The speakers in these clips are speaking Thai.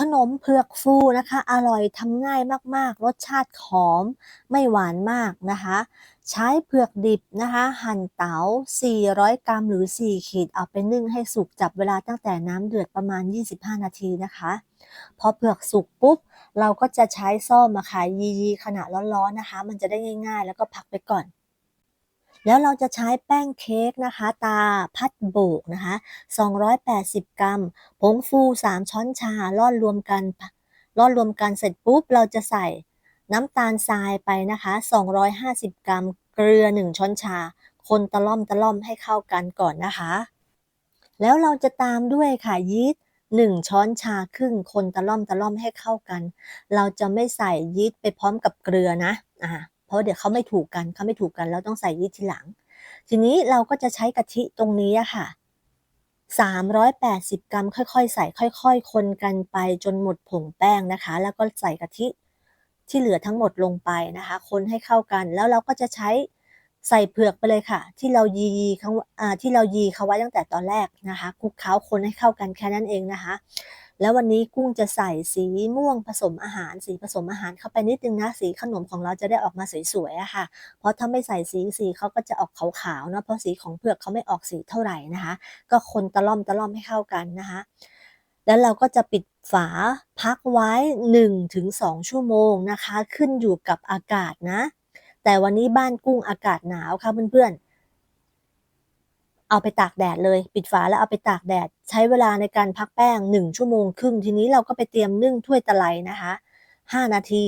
ขนมเผือกฟูนะคะ อร่อยทำง่ายมากๆ รสชาติหอมไม่หวานมากนะคะ ใช้เผือกดิบนะคะ หั่นเต๋า 400 กรัมหรือ 4 ขีดเอาไปนึ่งให้สุกจับเวลาตั้งแต่น้ำเดือดประมาณ 25 นาทีนะคะ พอเผือกสุกปุ๊บ เราก็จะใช้ซ่อมอะค่ะยีๆขณะร้อนๆนะคะ มันจะได้ง่าย ๆ แล้วก็พักไปก่อน แล้วเราจะใช้แป้งเค้กนะคะ ตาพัดโบกนะคะ 280 กรัม ผงฟู 3 ช้อนชาร่อนรวมกันร่อนรวมกันเสร็จปุ๊บ เราจะใส่น้ำตาลทรายไปนะคะ 250 กรัม เกลือ 1 ช้อนชา คนตะล่อมตะล่อมให้เข้ากันก่อนนะคะ แล้วเราจะตามด้วยค่ะยีสต์1ช้อนชาครึ่งคนตะล่อมตะล่อมให้เข้ากัน เราจะไม่ใส่ยีสต์ไปพร้อมกับเกลือนะ อ่า เพราะเดี๋ยวเขาไม่ถูกกันเขาไม่ถูกกันแล้วต้องใส่ยีสต์ทีหลัง ทีนี้เราก็จะใช้กะทิตรงนี้อะค่ะ 380 กรัม ค่อยๆ ใส่ค่อย ๆ คนกันไปจนหมดผงแป้งนะคะ แล้วก็ใส่กะทิที่เหลือทั้งหมดลงไปนะคะ คนให้เข้ากันแล้วเราก็จะใช้ใส่เผือกไปเลยค่ะ ที่เรายีเขาที่เรายีเขาไว้ตั้งแต่ตอนแรกนะคะคลุกเคล้าคนให้เข้ากันแค่นั้นเองนะคะ แล้ววันนี้กุ้งจะใส่สีม่วงผสมอาหาร สีผสมอาหารเข้าไปนิดนึงนะสีขนมของเราจะได้ออกมาสวยๆอะค่ะ เพราะถ้าไม่ใส่สีสีเขาก็จะออกขาวๆเนาะเพราะสีของเผือกเขาไม่ออกสีเท่าไหร่นะคะ ก็คนตะล่อมตะล่อมให้เข้ากันนะคะแล้วเราก็จะปิดฝาพักไว้ 1-2 ชั่วโมงนะคะ ขึ้นอยู่กับอากาศนะ แต่วันนี้บ้านกุ้งอากาศหนาวค่ะเพื่อนๆ เอาไปตากแดดเลย ปิดฝาแล้วเอาไปตากแดด ใช้เวลาในการพักแป้ง 1 ชั่วโมงครึ่ง ทีนี้เราก็ไปเตรียมนึ่งถ้วยตะไลนะคะ 5 นาที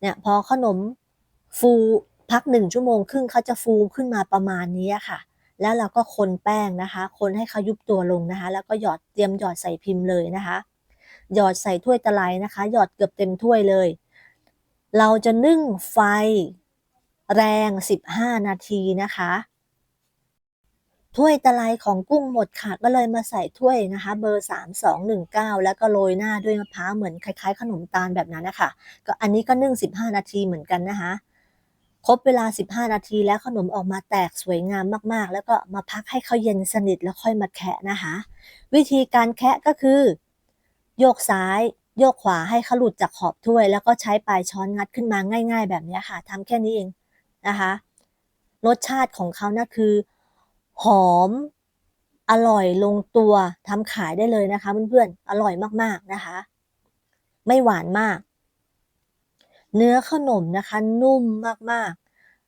เนี่ยพอขนมฟูพัก 1 ชั่วโมงครึ่งเขาจะฟูขึ้นมาประมาณนี้ค่ะ แล้วเราก็คนแป้งนะคะ คนให้เขายุบตัวลงนะคะ แล้วก็หยอดเตรียมหยอดใส่พิมพ์เลยนะคะ หยอดใส่ถ้วยตะไลนะคะ หยอดเกือบเต็มถ้วยเลย เราจะนึ่งไฟแรง 15 นาทีนะคะ ถ้วยตะไลของกุ้งหมดค่ะ ก็เลยมาใส่ถ้วยนะคะ เบอร์ 3219 แล้วก็โรยหน้าด้วยมะพร้าวเหมือนคล้ายๆ ขนมตาลแบบนั้นนะคะก็อันนี้ก็นึ่ง 15 นาทีเหมือนกันนะคะครบเวลา 15 นาทีแล้วขนมออกมาแตกสวยงามมากๆ แล้วก็มาพักให้เขาเย็นสนิทแล้วค่อยมาแคะนะคะ วิธีการแคะก็คือ โยกซ้าย โยกขวาให้เขาหลุดจากขอบถ้วย แล้วก็ใช้ปลายช้อนงัดขึ้นมาง่าย ๆ แบบนี้ค่ะทำแค่นี้เองนะคะ รสชาติของเขานะคือ หอม อร่อยลงตัวทำขายได้เลยนะคะเพื่อนๆ อร่อยมากๆนะคะ ไม่หวานมาก เนื้อขนมนะคะ นุ่มมาก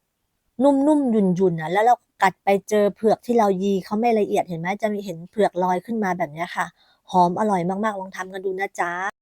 ๆ นุ่มๆหยุ่นๆอะแล้วเรากัดไปเจอเผือกที่เรายีเขาไม่ละเอียดเห็นไหมจะมีเห็นเผือกลอยขึ้นมาแบบนี้ค่ะ หอมอร่อยมากๆ ลองทำกันดูนะจ๊ะ